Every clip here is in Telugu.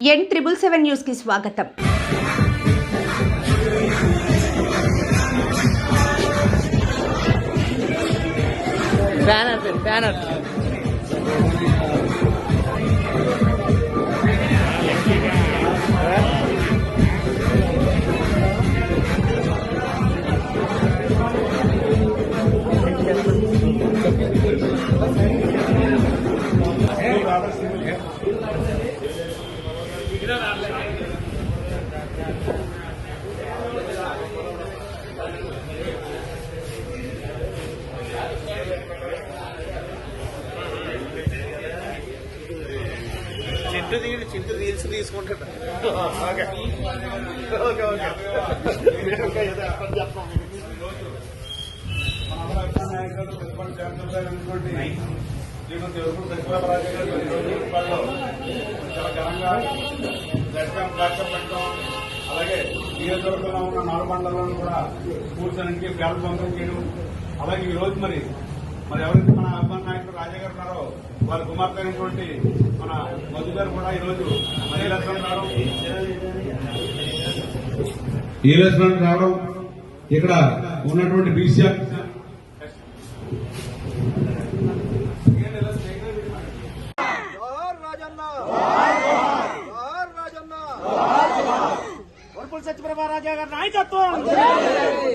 ఎన్ ట్రిపుల్ సెవెన్ న్యూస్కి స్వాగతం. Banner banner. చింటూ దిగి చింటూ రీల్స్ తీసుకుంటాడు. ఓకే. Okay okay. శ్రీమతి ఎవరు ఈరోజు ఉప్పాడలో చాలా ఘనంగా దర్శనం కార్యక్రమం పెట్టడం అలాగే నియోజకవర్గంలో ఉన్న నాలుగు కూడా కూర్చొని బ్యాలెట్ పంపిణీ చేయడం. అలాగే ఈ రోజు మరి మరి ఎవరైతే మన అభిమాన నాయకుడు రాజా గారు ఉన్నారో వారి కుమార్తె అయినటువంటి మన మధు గారు కూడా ఈరోజు రోజు ఈ రావడం ఇక్కడ ఉన్నటువంటి బీసీఆర్ జోహార్ రాజన్న జోహార్ రాజన్న వరపుల్ సత్యప్రభా రాజా గారి నాయకత్వం.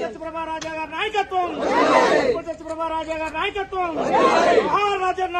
సత్యప్రభా రాజా గారి నాయకత్వం. వరపుల్ సత్యప్రభా రాజా గారి నాయకత్వం. జోహార్ రాజన్న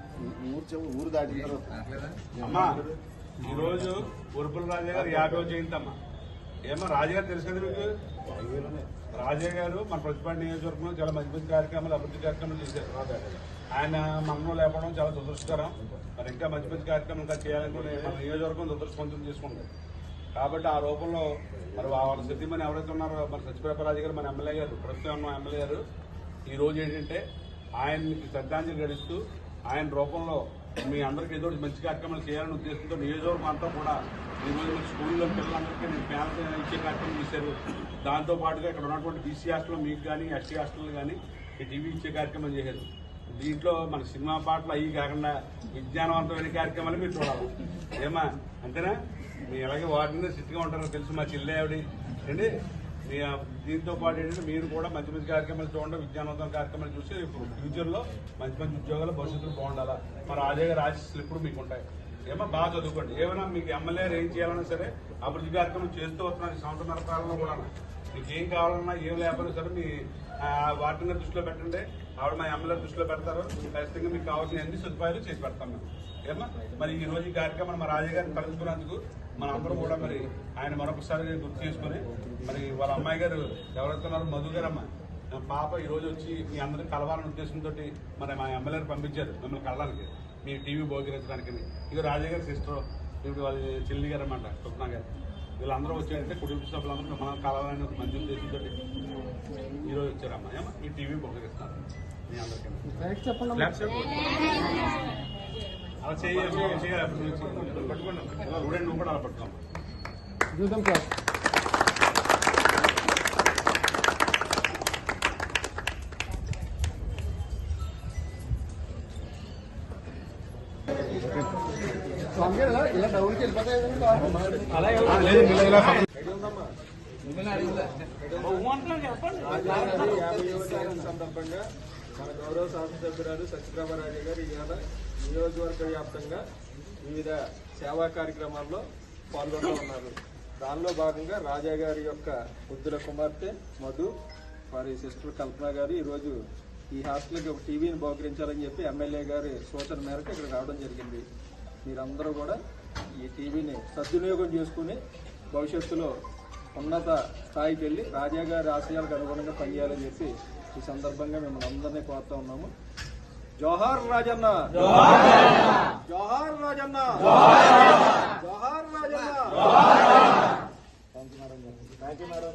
ఊరు దాటిన తర్వాత. అమ్మా ఈరోజు ఉరుపుల రాజా గారు యాభై జయంతి అమ్మా ఏమో రాజా గారు తెలుసు కదా మీకు? రాజా గారు మన ప్రతిపాటి నియోజకవర్గంలో చాలా మంచి మంచి కార్యక్రమాలు అభివృద్ధి కార్యక్రమాలు చేశారు. రాజా ఆయన మనలో లేకపోవడం చాలా దురదృష్టకరం. మరి ఇంకా మంచి మంచి కార్యక్రమం ఇంకా చేయాలనుకునే మన నియోజకవర్గం దురదృష్టవంతం చేసుకుంటారు కాబట్టి ఆ రూపంలో మరి వాళ్ళ సిద్ధిమని ఎవరైతే ఉన్నారో మన సత్యప్రభరాజు గారు మన ఎమ్మెల్యే గారు ప్రస్తుతం ఉన్న ఎమ్మెల్యే గారు ఈ రోజు ఏంటంటే ఆయనకి శ్రద్ధాంజలి గడిస్తూ ఆయన రూపంలో మీ అందరికీ ఏదో మంచి కార్యక్రమాలు చేయాలని ఉద్దేశంతో నియోజకవర్గం అంతా కూడా ఈరోజు రోజు స్కూల్లో పిల్లలందరికీ నేను ప్యానల్ ఇచ్చే కార్యక్రమం చేశారు. దాంతో పాటుగా ఇక్కడ ఉన్నటువంటి బీసీ హాస్టల్ మీకు కానీ ఎస్టీ హాస్టల్ కానీ టీవీ ఇచ్చే కార్యక్రమం చేశారు. దీంట్లో మన సినిమా పాటలు అవి కాకుండా విజ్ఞానవంతమైన కార్యక్రమాలు మీరు చూడాలి. ఏమా అంతేనా? మీ అలాగే వాటిని స్థితిగా ఉంటారో తెలుసు మా చెల్లె ఆవిడ. ఏంటి? మీ దీంతో పాటు ఏంటంటే మీరు కూడా మంచి మంచి కార్యక్రమాలు చూడండి విజ్ఞానవంతమైన కార్యక్రమాలు చూసి ఇప్పుడు ఫ్యూచర్లో మంచి మంచి ఉద్యోగాలు భవిష్యత్తులో బాగుండాలా. మరి అదే ఆశీస్సులు ఇప్పుడు మీకు ఉంటాయి ఏమో బాగా చదువుకోండి. ఏమైనా మీకు ఎమ్మెల్యే ఏం చేయాలన్నా సరే అభివృద్ధి కార్యక్రమం చేస్తూ వస్తున్నారు సంవత్సరం సంవత్సరాల కాలంలో కూడా. మీకు ఏం కావాలన్నా ఏం లేకపోయినా సరే మీ వాటిని దృష్టిలో పెట్టండి. ఆవిడ మా ఎమ్మెల్యే దృష్టిలో పెడతారు. ఖచ్చితంగా మీకు కావాల్సిన అన్ని సదుపాయాలు చేసి పెడతాం మేము. ఏమా మరి ఈ రోజు ఈ కార్యక్రమం మా రాజయ్య గారిని కలుసుకున్నందుకు మన అందరం కూడా మరి ఆయన మరొకసారి గుర్తు చేసుకుని మరి వాళ్ళ అమ్మాయి గారు ఎవరైతే ఉన్నారో మధు గారు అమ్మ పాప ఈ రోజు వచ్చి మీ అందరిని కలవాలనే ఉద్దేశంతో మరి మా ఎమ్మెల్యేని పంపించారు మిమ్మల్ని కలడానికి. మీ టీవీ భోగిరించడానికి ఇక రాజయ్య గారి సిస్టర్ ఇప్పుడు వాళ్ళ చెల్లి గారు అన్నమాట స్వప్న గారు. వీళ్ళందరూ వచ్చారంటే కుటుంబ సభ్యులందరూ మనం కలవాలని ఒక మంచి ఉద్దేశంతో ఈ రోజు వచ్చారమ్మా. మీ టీవీ భోగిరిస్తున్నారు మీ అందరికీ. చూద్దాం సార్. సందర్భంగా మన గౌరవ శాసనసభ్యురాలు సత్యప్రభరాజు గారు ఇవాళ నియోజకవర్గ వ్యాప్తంగా వివిధ సేవా కార్యక్రమాల్లో పాల్గొంటూ ఉన్నారు. దానిలో భాగంగా రాజా గారి యొక్క బుద్ధుల కుమార్తె మధు వారి సిస్టర్ కల్పన గారు ఈరోజు ఈ హాస్టల్కి ఒక టీవీని బహుకరించాలని చెప్పి ఎమ్మెల్యే గారి సూచన మేరకు ఇక్కడ రావడం జరిగింది. మీరందరూ కూడా ఈ టీవీని సద్వినియోగం చేసుకుని భవిష్యత్తులో ఉన్నత స్థాయికి వెళ్ళి రాజా గారి ఆశయాలకు అనుగుణంగా పనిచేయాలని చెప్పి ఈ సందర్భంగా మిమ్మల్ని అందరినీ కోరుతా ఉన్నాము. జోహార్ రాజన్న. జోహార్ రాజన్న. జోహార్ Rajanna. Thank you madam thank you madam